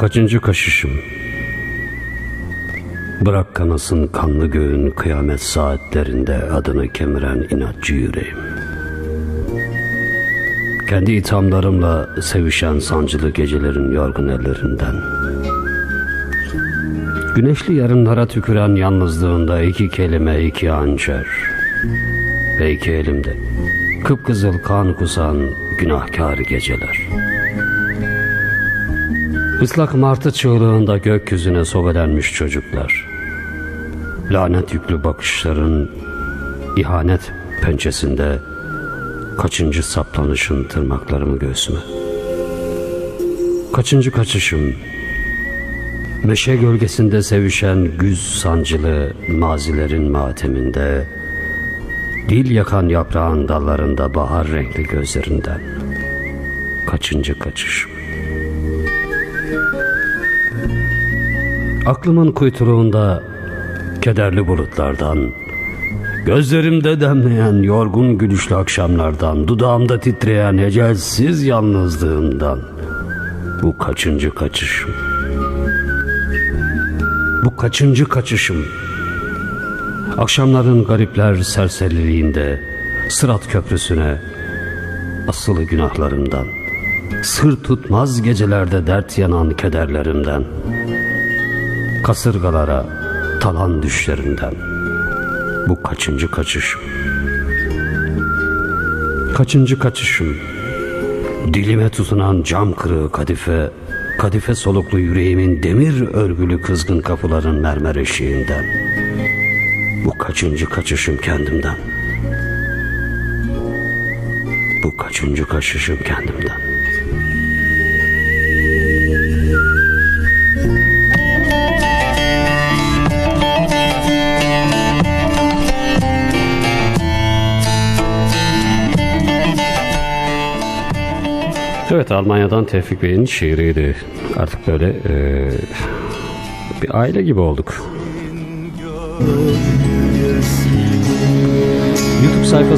Kaçıncı kaşışım? Bırak kanasın kanlı göğün kıyamet saatlerinde adını kemiren inatçı yüreğim. Kendi ithamlarımla sevişen sancılı gecelerin yorgun ellerinden. Güneşli yarınlara tüküren yalnızlığında iki kelime iki hançer. Ve iki elimde kıpkızıl kan kusan günahkar geceler. Islak martı çığlığında gökyüzüne sobelenmiş çocuklar. Lanet yüklü bakışların ihanet pençesinde kaçıncı saplanışın tırnaklarımı göğsüme. Kaçıncı kaçışım meşe gölgesinde sevişen güz sancılı mazilerin mateminde dil yakan yaprağın dallarında bahar renkli gözlerinden kaçıncı kaçışım. Aklımın kuytuluğunda kederli bulutlardan, gözlerimde demleyen yorgun gülüşlü akşamlardan, dudağımda titreyen ecelsiz yalnızlığımdan bu kaçıncı kaçışım. Bu kaçıncı kaçışım. Akşamların garipler serseriliğinde Sırat köprüsüne asılı günahlarımdan, sır tutmaz gecelerde dert yanan kederlerimden, kasırgalara talan düşlerimden bu kaçıncı kaçışım? Kaçıncı kaçışım? Dilime tutunan cam kırığı kadife kadife soluklu yüreğimin demir örgülü kızgın kapıların mermer eşiğinden. Bu kaçıncı kaçışım kendimden? Bu kaçıncı kaçışım kendimden Evet Almanya'dan Tevfik Bey'in şiiriydi. Artık böyle e, bir aile gibi olduk. YouTube sayfası